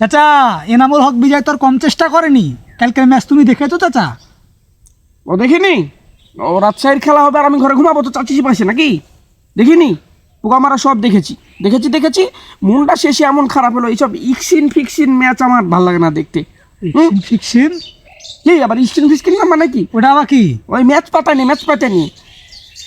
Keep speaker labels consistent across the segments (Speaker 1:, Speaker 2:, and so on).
Speaker 1: চাচা এনামুল হক বিজয় তোর কম চেষ্টা করেনি। কালকের ম্যাচ তুমি দেখেছ চাচা?
Speaker 2: ও দেখিনি? ও রাজশাহীর খেলা হবে আর আমি ঘরে ঘুমাবো তো চাচ্ছি পাশে নাকি? দেখিনি? পোকা মারা সব দেখেছি। দেখেছি দেখেছি মনটা শেষে এমন খারাপ হলো এইসব ইক্সিন ফিক্সিন ম্যাচ আমার ভালো লাগে না দেখতে। হুম?
Speaker 1: ফিকশন
Speaker 2: কি আবার ইক্সিন ফিক্সিন না মানে কি?
Speaker 1: ওটা আবার কি?
Speaker 2: ওই ম্যাচ পাতানি ম্যাচ পাতানি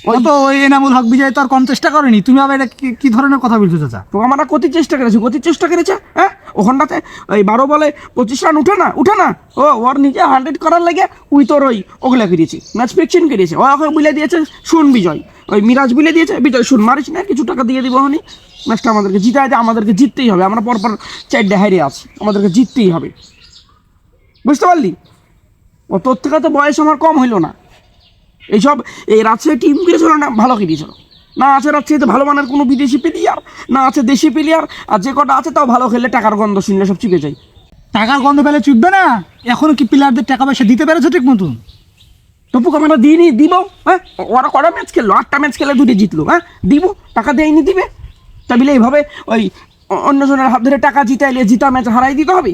Speaker 1: ও তো ওই এনামুল হক বিজয় তোর কম চেষ্টা করেনি। তুমি আবার এটা কি- কি ধরনের কথা বলছো চাচা?
Speaker 2: পোকা মারা কত চেষ্টা করেছে কত চেষ্টা করেছে হ্যাঁ? ওখানটাতে ওই বারো বলে পঁচিশ রান, উঠে না উঠে না। ও, ওর নিজে হান্ড্রেড করার লাগে উই তোর ওই ওগুলা করিয়েছে। ম্যাচ ফিক্সিন করিয়েছে। ও ওকে বুলে দিয়েছে, শুন বিজয়। ওই মিরাজ বুলে দিয়েছে, বিজয় শুন, মারিস না, কিছু টাকা দিয়ে দিব হনি। ম্যাচটা আমাদেরকে জিতাই আমাদেরকে জিততেই হবে। আমরা পরপর চারটে হাইরে আছি, আমাদেরকে জিততেই হবে। বুঝতে পারলি? ও তোর থেকে তো বয়স আমার কম হইল না। এইসব, এই রাজশাহী টিম কিনেছিল না, ভালো কিনেছিল না আছে রাজশাহীতে ভালো মানের কোনো বিদেশি প্লেয়ার না আছে দেশি প্লেয়ার আর যে কটা আছে তাও ভালো খেললে টাকার গন্ধ শুনলে সব চিপে যায়।
Speaker 1: টাকার গন্ধ পেলে চুপবে না? এখনও কি প্লেয়ারদের টাকা পয়সা দিতে পেরেছ ঠিক মতন
Speaker 2: টপু আমরা দিইনি দিব হ্যাঁ? ওরা কটা ম্যাচ খেললো? আটটা ম্যাচ খেলে দুটি জিতলো হ্যাঁ? দিব টাকা দেয়নি দিবে। তা বলে এইভাবে ওই অন্যজনের হাত ধরে টাকা জিতাইলে জিতা ম্যাচ হারাই দিতে হবে?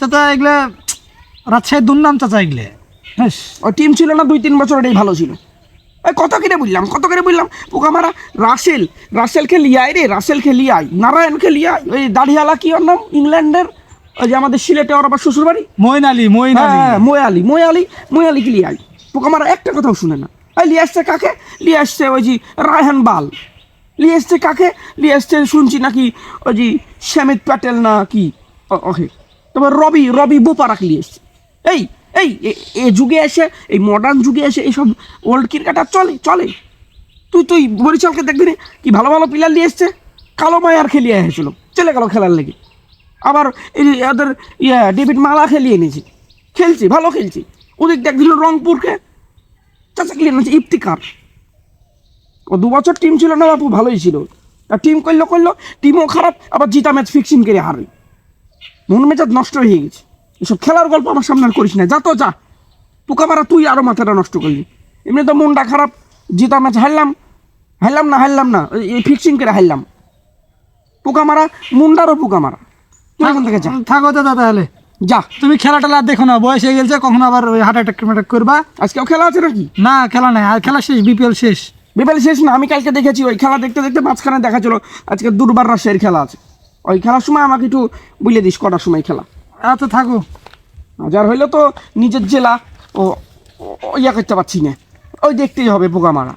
Speaker 1: চাচা এগুলা রাজশাহীর দুর্নাম চাচা এগুলো। হ্যাঁ
Speaker 2: ওই টিম ছিল না দুই তিন বছর এটাই ভালো ছিল। এই কত করে বললাম কত করে বললাম পোকামারা রাসেল রাসেল খেলিয়াই রে রাসেল খেলিয়াই নারায়ণ খেলিয়াই ওই দাড়িয়ালা কি ওর নাম? ইংল্যান্ডের ওই যে আমাদের সিলেটে ওর আবার শ্বশুরবাড়ি?
Speaker 1: মইন আলী মইন আলী
Speaker 2: হ্যাঁ ময়ালি ময়ালি ময়ালি পোকা মারা একটা কথাও শুনে না। এই লিয়ে আসছে কাকে? লিয়ে আসছে ওই যে রায়হান বাল। লিয়ে আসছে কাকে? লিয়ে আসছে শুনছি নাকি ওই যে শ্যামিত প্যাটেল না কি? ওকে। তারপর রবি রবি বোপারাক লিয়ে এসছে। এই এই, এ- যুগে এসে, এই মডার্ন যুগে এসে এইসব ওল্ড ক্রিকেটার চলে চলে। তুই তুই বরিশালকে দেখবি না? কি ভালো ভালো প্লেয়ার নিয়ে এসছে? কালো মায়ার খেলিয়ে এসেছিল। চলে গেল খেলার লেগে। আবার এই ওদের ইয়ে ডেভিড মালা খেলিয়ে এনেছে। খেলছি, ভালো খেলছি। ওদিক দেখ দিল রংপুরকে। চাচা খেলিয়ে এনেছে ইফতিকার ও দু বছর টিম ছিল না বাপু, ভালোই ছিল। আর টিম করল করল টিমও খারাপ, আবার জিতা ম্যাচ ফিক্সিং করে হারে মন মেজাজ নষ্ট হয়ে গেছে। এসব খেলার গল্প আমার সামনে আর করিস না। যা তো যা। পোকা মারা তুই আরও মাথাটা নষ্ট করলি। এমনি তো মনটা খারাপ। জিতা ম্যাচ হারলাম। হারলাম না হারলাম না। এই- ফিক্সিং করে হারলাম। পোকা মারা মুন্ডারও পোকা মারা তুই এখান থেকে যা।
Speaker 1: থাকো দাদা তাহলে।
Speaker 2: যা।
Speaker 1: তুমি খেলা টেলা আর দেখো না বয়স হয়ে গেছে কখনো আবার ওই হার্ট অ্যাটাক অ্যাটাক করবা?
Speaker 2: আজকেও খেলা আছে নাকি?
Speaker 1: না খেলা নাই। আর খেলা শেষ বিপিএল শেষ।
Speaker 2: বিপাল শেষ না আমি কালকে দেখেছি ওই খেলা দেখতে দেখতে মাঝখানে দেখা ছিল আজকে দুর্বার রাজশাহীর খেলা আছে। ওই খেলার সময় আমাকে একটু বুঝলে দিস কটার সময় খেলা?
Speaker 1: আচ্ছা থাকো।
Speaker 2: যার হইল তো নিজের জেলা ও ইয়া করতে পারছি না। ওই দেখতেই হবে পোকা মারা